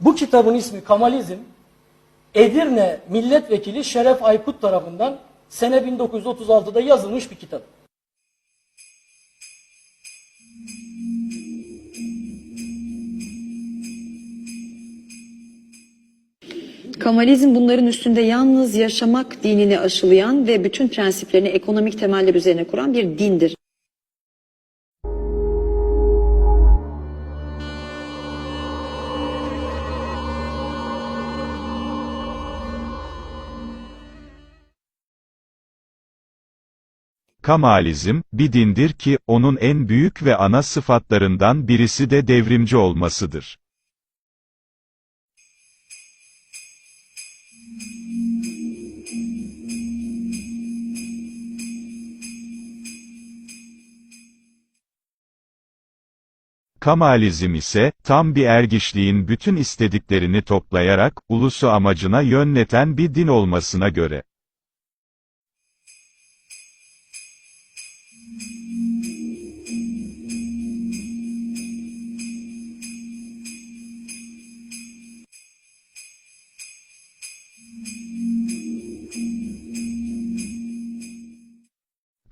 Bu kitabın ismi Kamalizm. Edirne Milletvekili Şeref Aykut tarafından sene 1936'da yazılmış bir kitap. Kamalizm bunların üstünde yalnız yaşamak dinini aşılayan ve bütün prensiplerini ekonomik temeller üzerine kuran bir dindir. Kamalizm, bir dindir ki, onun en büyük ve ana sıfatlarından birisi de devrimci olmasıdır. Kamalizm ise, tam bir ergişliğin bütün istediklerini toplayarak, ulusu amacına yönleten bir din olmasına göre.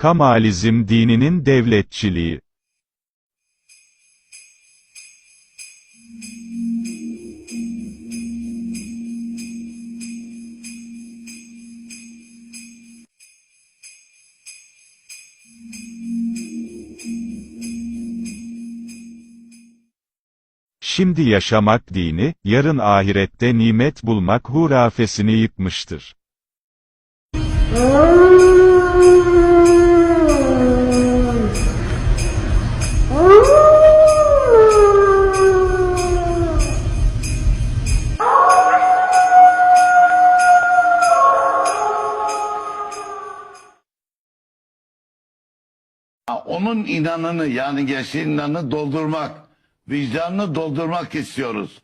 Kamalizm dininin devletçiliği. Şimdi yaşamak dini, yarın ahirette nimet bulmak hurafesini yıkmıştır. Onun inanını yani gençliğin inanını doldurmak, vicdanını doldurmak istiyoruz.